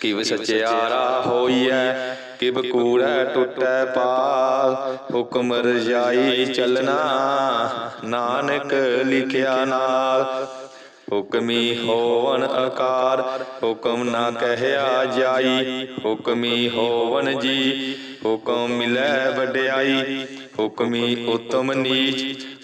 ਕਿਵ ਸਚਿਆਰਾ ਹੋਈਐ ਕਿਵ ਕੂੜੈ ਟੁੱਟੈ ਪਾਲ ਹੁਕਮ ਰਜਾਈ ਚੱਲਣਾ ਨਾਨਕ ਲਿਖਿਆ ਨਾਲ। ਹੁਕਮੀ ਹੋਵਨ ਆਕਾਰ ਹੁਕਮ ਨਾ ਕਹਿਆ ਜਾਈ। ਹੁਕਮੀ ਹੋਵਨ ਜੀ। ਹੁਕਮ ਮਿਲੈ ਵਡਿਆਈ। ਹੁਕਮੀ ਉਤਮ ਨੀਚ।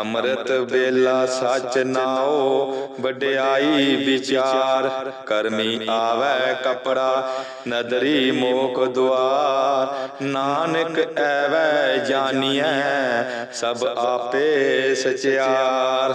ਅੰਮ੍ਰਿਤ ਵੇਲਾ ਸਚ ਨਾਓ ਵਡਿਆਈ ਵਿਚਾਰ, ਕਰਮੀ ਆਵੈ ਕਪੜਾ, ਨਦਰੀ ਮੋਖ ਦੁਆਰ, ਨਾਨਕ ਐਵੈ ਜਾਣੀਐ ਸਭ ਆਪੇ ਸਚਿਆਰ।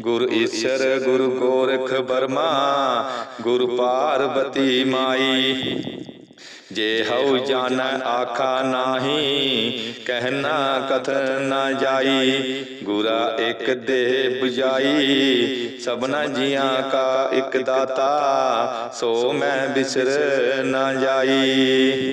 ਗੁਰ ਈਸ਼ਰ ਗੁਰ ਗੋਰਖ ਬਰਮਾ ਗੁਰ ਪਾਰਬਤੀ ਮਾਈ। ਜੇ ਹਉ ਜਾਣੈ ਆਖਾ ਨਾਹੀ ਕਹਿਣਾ ਕਥ ਨਾ ਜਾਈ। ਗੁਰਾ ਇੱਕ ਦੇ 부ਜਾਈ ਸਭਨਾ ਜੀਆਂ ਕਾ ਇੱਕ ਦਾਤਾ। ਸੋ ਮੈਂ ਬਿਸਰ ਨਾ ਜਾਈ।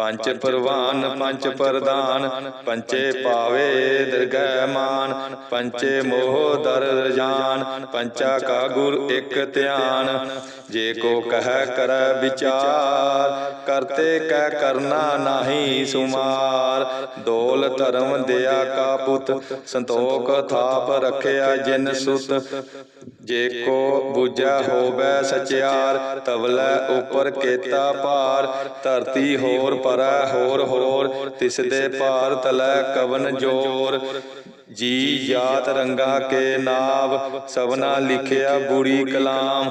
ਪੰਜ ਪਰਵਾਨ ਪੰਜ ਪ੍ਰਦਾਨ ਪੰਚੇ ਪਾਵੇ ਦਰਗਹਿ ਮਾਨ ਪੰਚੇ ਮੋਹ ਦਰ ਰਜਾਨ ਪੰਚਾ ਕਾ ਗੁਰ ਇਕ ਧਿਆਨ। ਜੇ ਕੋ ਕਹਿ ਕਰੈ ਵਿਚਾਰ ਕਰਤੇ ਕਹਿ ਕਰਨਾ ਨਾਹੀ ਸੁਮਾਰ। ਦੋਲ ਧਰਮ ਦਿਆ ਕਾ ਪੁੱਤ ਸੰਤੋਖ ਥਾਪ ਰਖਿਆ ਜਿਨ ਸੁਤ। ਜੇ ਕੋ ਬੁਝੈ ਹੋਵੇ ਸਚਿਆਰ ਤਵਲੇ ਉਪਰ ਕੇਤਾ ਭਾਰ। ਧਰਤੀ ਹੋਰ ਪਰੈ ਹੋਰ ਹੋਰ ਤਿਸ ਦੇ ਭਾਰ ਤਲੈ ਕਵਨ ਜੋਰ। ਜੀ ਜਾਤ ਰੰਗਾ ਕੇ ਨਾਵ ਸਭਨਾ ਲਿਖਿਆ ਬੁਰੀ ਕਲਾਮ।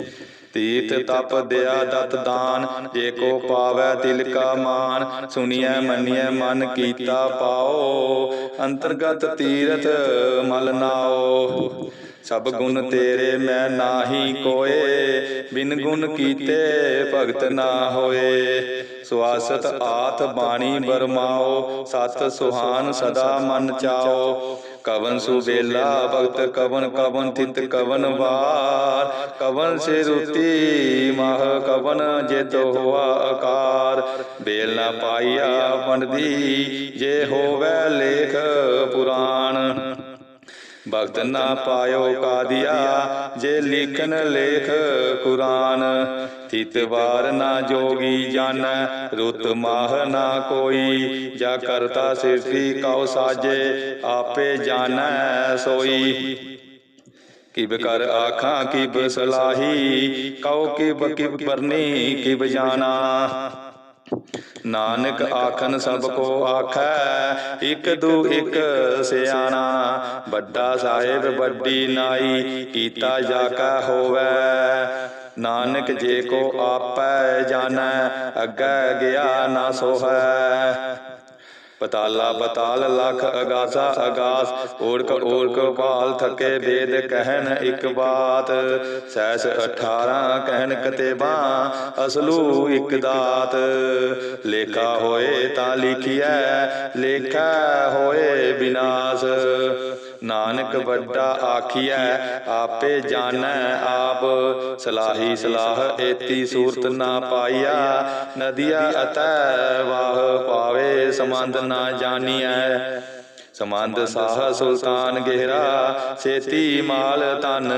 ਤੀਰਥ ਤਪ ਦਿਆ ਦਤ ਦਾਨ, ਜੇ ਕੋ ਪਾਵੈ ਤਿਲ ਕਾ ਮਾਨ ਸੁਣੀਐ ਮੰਨੀਐ ਮਨ ਕੀਤਾ ਪਾਓ, ਅੰਤਰਗਤ ਤੀਰਥ ਮਲ ਨਾਓ। ਸਭ ਗੁਣ ਤੇਰੇ ਮੈਂ ਨਾਹੀ ਕੋਏ, ਬਿਨ ਗੁਣ ਕੀਤੇ ਭਗਤ ਨਾ ਹੋਏ। ਸੁਆਸਤ ਆਤ ਬਾਣੀ ਬਰਮਾਓ, ਸਤ ਸੁਹਾਨ ਸਦਾ ਮਨ ਚਾਓ। ਕਵਨ ਸੁਬੇਲਾ ਭਗਤ ਕਵਨ ਕਵਨ ਤਿਤ ਕਵਨ ਵਾਰ ਕਵਨ ਸੇ ਰੁਤੀ ਮਹ ਕਵਨ ਜਿਤ ਹੋਆ ਆਕਾਰ। ਬੇਲ ਨਾ ਪਾਈਆ ਪੰਡਦੀ ਜੇ ਹੋਵੇ ਲੇਖ ਪੁਰਾਣ। ਭਗਤ ਨਾ ਪਾਇਓ ਕਾਦੀਆ, ਜੇ ਲਿਖਨ ਲੇਖ ਕੁਰਾਨ। ਤਿਤ ਵਾਰ ਨਾ ਜੋਗੀ ਜਾਣੈ ਰੁਤ ਮਾਹ ਨਾ ਕੋਈ। ਜਾ ਕਰਤਾ ਸਿਰਤੀ ਕਉ ਸਾਜੇ, ਆਪੇ ਜਾਣੈ ਸੋਈ। ਕਿਬ ਕਰ ਆਖਾਂ ਕਿਬ ਸਲਾਹੀ ਕਉ ਕਿਬ ਕਿਬ ਕਰਨੀ ਕਿਬ ਜਾਣਾ ਨਾਨਕ ਆਖਨ ਸਭ ਕੋ ਆਖੈ, ਇਕ ਦੂ ਇਕ ਸਿਆਣਾ। ਵੱਡਾ ਸਾਹਿਬ, ਵੱਡੀ ਨਾਈ, ਕੀਤਾ ਜਾ ਕਾ ਹੋਵੈ। ਨਾਨਕ ਜੇ ਕੋ ਆਪੈ ਜਾਣੈ, ਅੱਗੇ ਗਿਆ ਨਾ ਸੋਹੈ। ਪਤਾਲਾ ਪਤਾਲ ਲਖ ਅਗਾਸਾ ਅਗਾਸ ਓੜਕ ਓੜਕ ਭਾਲ ਥਕੇ ਵੇਦ ਕਹਿਣ ਇੱਕ ਬਾਤ। ਸੈਸ 18 ਕਹਿਣ ਕਤੇਬਾ, ਅਸਲੂ ਇੱਕ ਦਾਤ। ਲੇਖਾ ਹੋਏ ਤਾਂ ਲਿਖਿਐ, ਲੇਖਾ ਹੋਏ ਬਿਨਾਸ਼। ਨਾਨਕ ਵੱਡਾ ਆਖੀਐ ਆਪੇ ਜਾਣੈ ਆਪ। ਸਲਾਹੀ ਸਲਾਹ ਏਤੀ ਸੂਰਤ ਨਾ ਪਾਈਆ ਨਦੀਆ ਅਤੈ ਵਾਹ ਪਾਵੇ ਸਮੰਦ ਨਾ ਜਾਣੀਐ। ਸਮੰਦ ਸਾਹ ਸੁਲਤਾਨ ਗਹਿਰਾ ਸੇਤੀ ਮਾਲ ਤਨ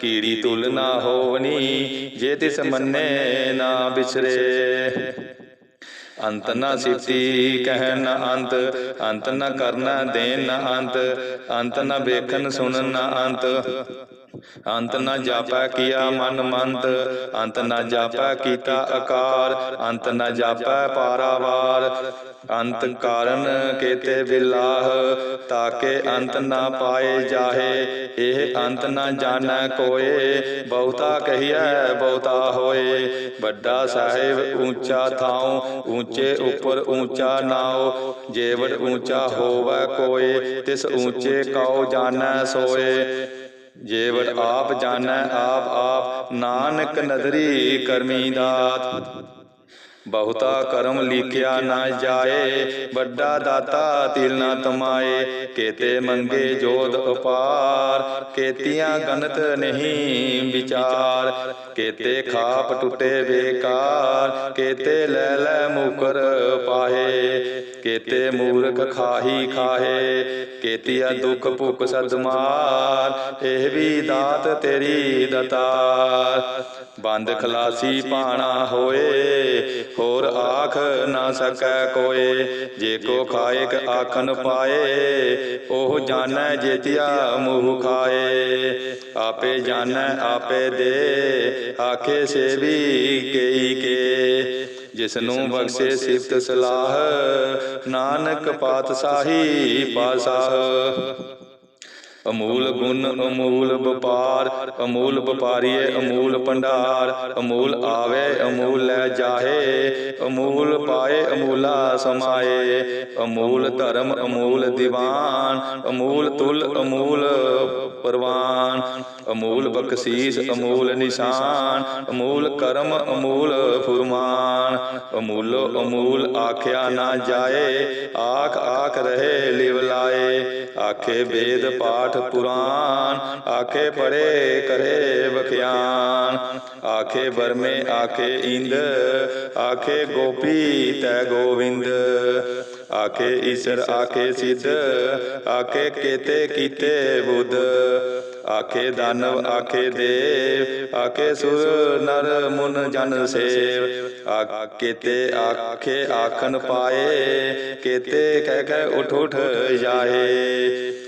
ਕੀੜੀ ਤੁਲ ਨਾ ਹੋਵਨੀ ਜੇ ਤਿਸ ਮੰਨੇ ਨਾ ਬਿਸਰੇ। ਅੰਤ ਨਾ ਸਿਤੀ ਕਹਿ ਨ ਅੰਤ ਅੰਤ ਨਾ ਕਰਨਾ ਦੇਨ ਨ ਅੰਤ ਅੰਤ ਨਾ ਵੇਖਣ ਸੁਣਨ ਨ ਅੰਤ। ਅੰਤ ਨ ਜਾਪੈ ਕੀਆ ਮਨ ਮੰਤ ਅੰਤ ਨ ਜਾਪੈ ਕੀਤਾ ਆਕਾਰ ਅੰਤ ਨ ਜਾਪੈ ਪਾਰਾਵਾਰ। ਅੰਤ ਕਾਰਨ ਕੇਤੇ ਬਿਲਾਹ ਤਾਕੇ ਅੰਤ ਨਾ ਪਾਏ ਜਾਹੇ। ਇਹ ਅੰਤ ਨਾ ਜਾਣੈ ਕੋਏ। ਬਹੁਤਾ ਕਹੀਐ ਬਹੁਤਾ ਹੋਏ। ਵੱਡਾ ਸਾਹਿਬ ਉੱਚਾ ਥਾਉ ਉੱਚੇ ਉੱਪਰ ਉੱਚਾ ਨਾਉ ਜੇਵੜ ਉੱਚਾ ਹੋਵੈ ਕੋਏ। ਤਿਸ ਉੱਚੇ ਕਉ ਜਾਣੈ ਸੋਏ। ਜੇਵੜ ਆਪ ਜਾਣੈ ਆਪ ਆਪ ਨਾਨਕ ਨਦਰੀ ਕਰਮੀ ਦਾਤ। ਬਹੁਤਾ ਕਰਮ ਲਿਖਿਆ ਨਾ ਜਾਏ ਵੱਡਾ ਦਾਤਾ ਤਿਲ ਨਾ ਤਮਾਏ ਕੇਤੇ ਮੰਗੇ ਜੋਦ ਉਪਾਰ। ਕੇਤੀਆਂ ਗਨਤ ਨਹੀਂ ਵਿਚਾਰ। ਕੇਤੇ ਖਾਪ ਟੁੱਟੇ ਬੇਕਾਰ। ਕੇਤੇ ਲੈ ਲੈ ਮੁਕਰ ਪਾਹੇ। ਕੇਤੇ ਮੂਰਖ ਖਾਹੀ ਖਾਹੇ, ਕੇਤੀਆ ਦੁਖ ਭੁਖ ਸਦਮਾਰ ਇਹ ਵੀ ਦਾਤ ਤੇਰੀ ਦਤਾਰ। ਬੰਦ ਖਲਾਸੀ ਪਾਣਾ ਹੋਏ, ਹੋਰ ਆਖ ਨਾ ਸਕੈ ਕੋਏ, ਜੇ ਕੋ ਖਾਇਕ ਆਖਨ ਪਾਏ, ਉਹ ਜਾਣੈ ਜੇਤਿਆ ਮੂਹ ਖਾਏ। ਆਪੇ ਜਾਣੈ, ਆਪੇ ਦੇ, ਆਖੇ ਸੇਵੀ ਕਈ ਕੇ। ਜਿਸ ਨੂੰ ਬਖਸ਼ੇ ਸਿਫਤ ਸਲਾਹ ਨਾਨਕ ਪਾਤਸ਼ਾਹੀ ਪਾਸਾਹ ਅਮੂਲ ਗੁਣ, ਅਮੂਲ ਵਪਾਰ, ਅਮੂਲ ਵਪਾਰੀਏ ਅਮੂਲ ਭੰਡਾਰ, ਅਮੂਲ ਆਵੇ, ਅਮੂਲ ਲੈ ਜਾਹੇ, ਅਮੂਲ ਪਾਏ, ਅਮੂਲਾ ਸਮਾਏ, ਅਮੂਲ ਧਰਮ, ਅਮੂਲ ਦੀਵਾਨ, ਅਮੂਲ ਤੁਲ, ਅਮੂਲ ਪਰਵਾਨ, ਅਮੂਲ ਬਖਸ਼ੀਸ, ਅਮੂਲ ਨਿਸ਼ਾਨ, ਅਮੂਲ ਕਰਮ, ਅਮੂਲ ਫੁਰਮਾਨ, ਅਮੂਲੋ ਅਮੂਲ ਆਖਿਆ ਨਾ ਜਾਏ, ਆਖ ਆਖ ਰਹੇ ਲਿਵ ਲਾਏ, ਆਖੇ ਵੇਦ ਪਾਠ ਪੁਰਾਨ ਆਖੇ ਪੜੇ ਕਰੇ ਬਖਿਆਨ ਆਖੇ ਬਰਮੇ ਆਖੇ ਇੰਦ ਆਖੇ ਗੋਪੀ ਤੈ ਗੋਵਿੰਦ ਆਖੇ ਈਸ਼ਰ ਆਖੇ ਸਿੱਧ ਆਖੇ ਕੇਤੇ ਕੀਤੇ ਬੁੱਧ ਆਖੇ ਦਾਨਵ ਆਖੇ ਦੇਵ ਆਖੇ ਸੁਰ ਨਰ ਮੁਨ ਜਨ ਸੇਵ ਆਖੇ ਤੇ ਆਖੇ ਆਖਨ ਪਾਏ ਕੇਤੇ ਕਹਿ ਕਹਿ ਉਠ ਉਠ ਜਾਏ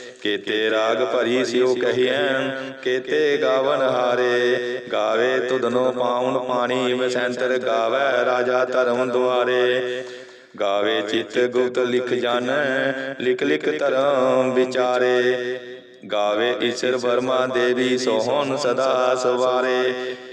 ਕੇਤੇ ਰਾਗ ਭਰੀ ਸਿਉ ਕਹੀਐਨ, ਕੇਤੇ ਗਾਵਨ ਹਾਰੇ। ਗਾਵੇ ਤੁਧਨੋ ਪਾਉਨ ਪਾਣੀ, ਵਸੈਂਤਰ ਗਾਵੇ ਰਾਜਾ ਧਰਮ ਦੁਆਰੇ। ਗਾਵੇ ਚਿਤ ਗੁਪਤ ਲਿਖ ਜਨ, ਲਿਖ ਲਿਖ ਧਰਮ ਵਿਚਾਰੇ। ਗਾਵੇ ਈਸ਼ਰ ਵਰਮਾ ਦੇਵੀ ਸੋਹਣ ਸਦਾ ਸਵਾਰੇ।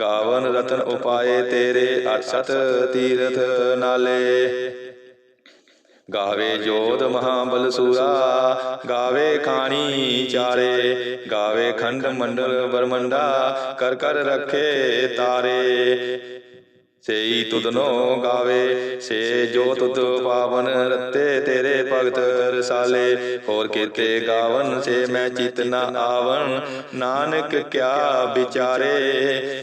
ਗਾਵਨ ਰਤਨ ਉਪਾਏ ਤੇਰੇ ਅਠਸਤ ਤੀਰਥ ਨਾਲੇ। ਗਾਵੇ ਜੋਧ ਮਹਾਬਲ ਸੂਰਾ, ਗਾਵੇ ਖਾਣੀ ਚਾਰੇ। ਗਾਵੇ ਖੰਡ ਮੰਡਲ ਬਰਮੰਡਾ ਕਰ ਕਰ ਰੱਖੇ ਤਾਰੇ। ਸੇਈ ਤੁਧਨੋ ਗਾਵੇ, ਸੇ ਜੋ ਤੁਧ ਪਾਵਨ ਰਤੇ ਤੇਰੇ ਭਗਤ ਰਸਾਲੇ। ਹੋਰ ਕੀਤੇ ਗਾਵਨ, ਸੇ ਮੈਂ ਚਿਤ ਨਾ ਆਵਨ ਨਾਨਕ ਕਿਆ ਵਿਚਾਰੇ।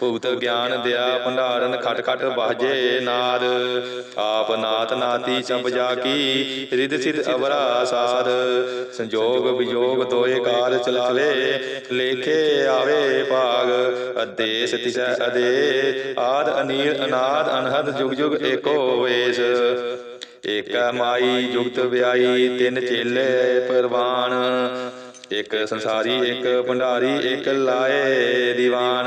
ਭੁਗਤ ਗਿਆਨ ਦਿਆ ਭੰਡਾਰਨ ਖਟ ਖਟ ਬਾਜੇ ਨਾਦ। ਆਪ ਨਾਤ ਨਾਤੀ ਚੰਪ ਜਾ ਕੀ ਰਿਦ ਸਿਧ ਅਵਰਾ ਸਾਧ। ਸੰਜੋਗ ਵਿਜੋਗ ਦੋਏ ਕਾਲ ਚਲਾਵੇ ਲੇਖੇ ਆਵੇ ਭਾਗ। ਅਦੇਸ ਤਿਸੈ ਅਦੇ। ਆਦ ਅਨੀਲ ਅਨਾਦ ਅਨਹਦ ਜੁਗ ਜੁਗ ਏਕੋ ਵੇਸ। ਏਕਾ ਮਾਈ ਜੁਗਤ ਵਿਆਈ ਤਿੰਨ ਚੇਲੇ ਪਰਵਾਨ। ਇੱਕ ਸੰਸਾਰੀ ਇੱਕ ਭੰਡਾਰੀ ਇੱਕ ਲਾਏ ਦੀਵਾਨ।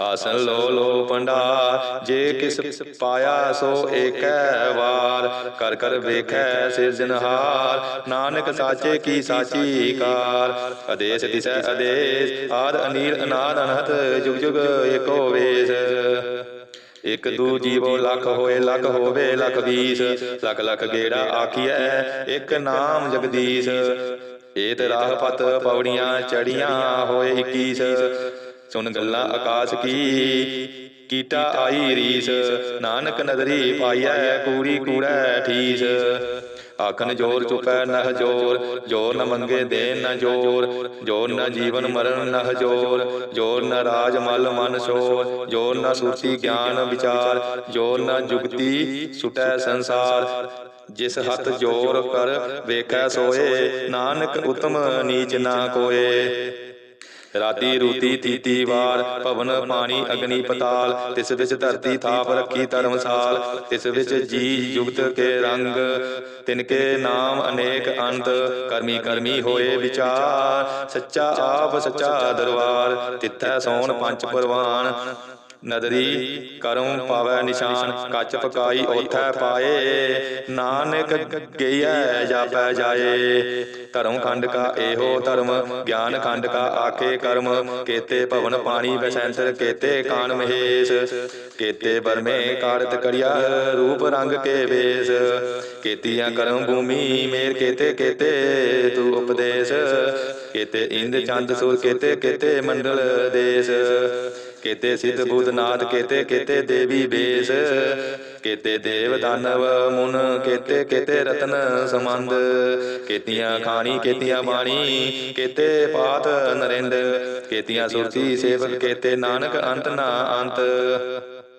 ਆਸਨ ਲੋ ਲੋ ਪੰਡਾ ਜੇ ਕਿਸ ਪਾਇਆ ਸੋ ਏਕੈ ਵਾਰ, ਕਰ ਕਰ ਵੇਖੈ ਸਿਰਜਨਹਾਰ ਨਾਨਕ ਸਾਚੇ ਕੀ ਸਾਚੀ ਕਾਰ। ਅਦੇਸ ਦਿਸੈ ਅਦੇਸ ਆਦ ਅਨੀਲ ਅਨਾਦ ਅਨਹਤ, ਜੁਗ ਜੁਗ ਏਕੋ ਵੇਸ। ਇਕ ਦੂ ਜੀਵੋ ਲੱਖ ਹੋਏ, ਲੱਖ ਹੋਵੇ, ਲੱਖ ਵੀਸ। ਲੱਖ ਲੱਖ ਗੇੜਾ ਆਖੀਐ, ਇੱਕ ਨਾਮ ਜਗਦੀਸ਼। ਏਤ ਰਾਹ ਪਤ ਪੌੜੀਆਂ ਚੜੀਆਂ ਹੋਏ 21 ਸੁਣ ਗੱਲਾਂ ਆਕਾਸ਼ ਕੀ ਕੀਟਾ ਆਈ ਰੀਸ ਨਾਨਕ ਨਦਰੀ ਪਾਈਐ ਕੂੜੀ ਕੂੜੈ ਠੀਸ ਆਖਨ ਜੋਰ ਚੁਪੈ ਨਹ ਜੋਰ ਜੋਰ ਨ ਮੰਗੇ ਦੇਨ ਨ ਜੋਰ ਜੋਰ ਨ ਜੀਵਨ ਮਰਨ ਨਹ ਜੋਰ ਜੋਰ ਨ ਰਾਜ ਮਲ ਮਨ ਸ਼ੋਰ ਜੋਰ ਨ ਸੁਰਤੀ ਗਿਆਨ ਵਿਚਾਰ ਜੋਰ ਨ ਜੁਗਤੀ ਸੁਟੈ ਸੰਸਾਰ ਜਿਸ ਹੱਥ ਜੋਰ ਕਰ ਵੇਖੈ ਸੋਏ ਨਾਨਕ ਉਤਮ ਨੀਚ ਨਾ ਕੋਏ ਰਾਤੀ ਰੂਤੀ ਤੀਤੀ ਵਾਰ ਭਵਨ ਪਾਣੀ ਅਗਨੀ ਪਤਾਲ ਤਿਸ ਵਿੱਚ ਧਰਤੀ ਥਾਪ ਰੱਖੀ ਧਰਮਸਾਲ ਤਿਸ ਵਿੱਚ ਜੀ ਜੁਗਤ ਕੇ ਰੰਗ ਤਿਨਕੇ ਨਾਮ ਅਨੇਕ ਅੰਤ ਕਰਮੀ ਕਰਮੀ ਹੋਏ ਵਿਚਾਰ ਸੱਚਾ ਆਪ ਸੱਚਾ ਦਰਬਾਰ ਤਿੱਥੈ ਸੋਣ ਪੰਜ ਪਰਵਾਨ ਨਦਰੀ ਕਰਮ ਪਾਵੈ ਨਿਸ਼ਾਨ ਕੱਚ ਪਕਾਈ ਓਥੈ ਪਾਏ ਨਾਨਕ ਗਈਐ ਜਾਪੈ ਜਾਏ। ਧਰਮ ਖੰਡ ਕਾ ਇਹੋ ਧਰਮ, ਗਿਆਨ ਖੰਡ ਕਾ ਆਖੇ ਕਰਮ। ਕੇਤੇ ਭਵਨ ਪਾਣੀ ਬਸੰਤਰ ਕੇਤੇ ਕਾਨ ਮਹੇਸ਼। ਕੇਤੇ ਬਰਮੇ ਕਾੜਤ ਕਰਿਆ ਰੂਪ ਰੰਗ ਕੇ ਵੇਸ। ਕੇਤੀਆਂ ਕਰਮ ਭੂਮੀ ਮੇਰ ਕੇਤੇ ਕੇਤੇ, ਤੂ ਉਪਦੇਸ਼। ਕੇਤੇ ਇੰਦ ਚੰਦ ਸੁਰ, ਕੇਤੇ ਕੇਤੇ ਮੰਡਲ ਦੇਸ਼। ਕੇਤੇ ਸਿਧ ਬੁੱਧਨਾਥ ਕੇਤੇ ਕੇਤੇ ਦੇਵੀ ਬੇਸ, ਕੇਤੇ ਦੇਵ ਦਾਨਵ ਮੁਨ, ਕੇਤੇ ਕੇਤੇ ਰਤਨ ਸਮੰਦ ਕੇਤੀਆਂ ਖਾਣੀ, ਕੇਤੀਆਂ ਬਾਣੀ, ਕੇਤੇ ਪਾਤ ਨਰਿੰਦ, ਕੇਤੀਆਂ ਸੁਰਤੀ ਸੇਵਕ, ਕੇਤੇ ਨਾਨਕ ਅੰਤ ਨਾ ਅੰਤ।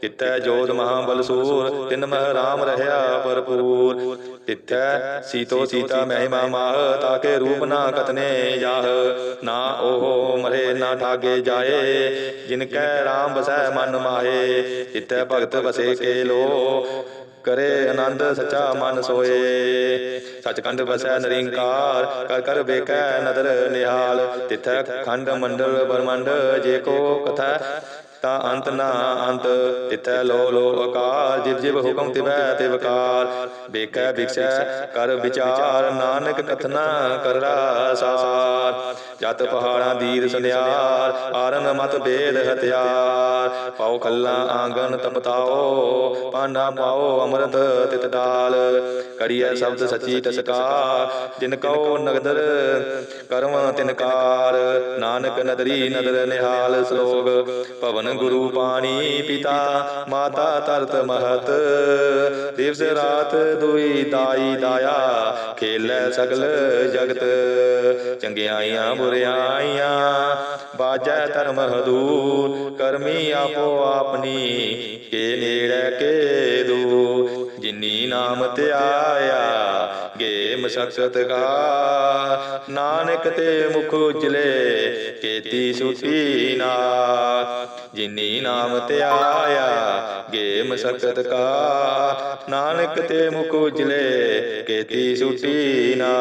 ਤਿੱਥੈ ਜੋਤ ਮਹਾਬਲ ਸੂਰ, ਤਿਨ ਮਹ ਰਾਮ ਰਹਿਆ ਭਰਪੂਰ। ਤਿੱਥੈ ਸੀਤੋ ਸੀਤਾ ਮਹਿਮਾ ਮਾਹ, ਤਾਕੇ ਰੂਪ ਨਾ ਕਤਨੇ ਜਾਹ। ਨਾ ਉਹ ਮਰੇ, ਨਾ ਠਾਗੇ ਜਾਏ ਜਿਨ ਕੈ ਰਾਮ ਬਸੈ ਮਨ ਮਾਹੇ। ਤਿੱਥੈ ਭਗਤ ਬਸੇ ਕੇ ਲੋ, ਕਰੇ ਆਨੰਦ ਸਚਾ ਮਨ ਸੋਏ। ਸਚਖੰਡ ਵਸੈ ਨਰਿੰਕਾਰ, ਕਰ ਕਰ ਵੇਖੈ ਨਦਰ ਨਿਹਾਲ। ਤਿਥੈ ਖੰਡ ਮੰਡਲ ਬਰਮੰਡ, ਜੇ ਕੋ ਕਥਾ ਤਾਂ ਅੰਤ ਨਾ ਅੰਤ ਤਿਥੈ ਲੋ ਲੋ ਅਕਾਲ ਜਿਵ ਜਿਵ ਹੁਕਮ ਤਿਵੈ ਤਿਵਕਾਰ ਵੇਖੈ ਵਿਖਸੈ, ਕਰ ਵਿਚਾਰ, ਨਾਨਕ ਕਥਨਾ ਕਰੜਾ ਸਾਰ। ਜਤ ਪਹਾੜਾਂ ਦੀਦ ਸੰਧਿਆਰ ਆਰੰਗ ਮਤ ਬੇਦ ਹਥਿਆਰ। ਪਾਉ ਖੱਲਾ ਆਂਗਨ ਤਪਤਾਓ ਪਾਨਾ ਪਾਓ ਅੰਮ੍ਰਿਤ ਤਿਤ ਡਾਲ ਕਰੀਐ ਸ਼ਬਦ ਸੱਚੀ ਤਸਕਾਰ ਜਿਨ ਕਉ ਨਗਦਰ ਕਰਮ ਤਿਨਕਾਰ ਨਾਨਕ ਨਦਰੀ ਨਦਰ ਨਿਹਾਲ ਸਲੋਗ ਭਵਨ ਗੁਰੂ ਪਾਣੀ ਪਿਤਾ, ਮਾਤਾ ਤਰਤ ਮਹਤ। ਦਿਵਸ ਰਾਤ ਦੁਈ ਦਾਈ ਦਾਇਆ, ਖੇਲੇ ਸਗਲ ਜਗਤ। ਚੰਗਿਆਈਆਂ ਬੁਰਿਆਈਆਂ, ਬਾਜੈ ਧਰਮ ਹਦੂਰ। ਕਰਮੀ ਆਪੋ ਆਪਣੀ, ਕੇ ਨੇੜੇ ਕੇ ਦੂ ਜਿਨੀ ਨਾਮ ਧਿਆਇਆ ਮਸਕਤ ਕਾ ਨਾਨਕ ਤੇ ਮੁਖ ਉਜਲੇ, ਕੇਤੀ ਸੁਤੀ ਨਾ। ਜਿਨੀ ਨਾਮ ਧਿਆਇਆ ਗੇ ਮਸਕਤ ਕਾ ਨਾਨਕ ਤੇ ਮੁਖ ਉਜਲੇ, ਕੇਤੀ ਸੁਤੀ ਨਾ।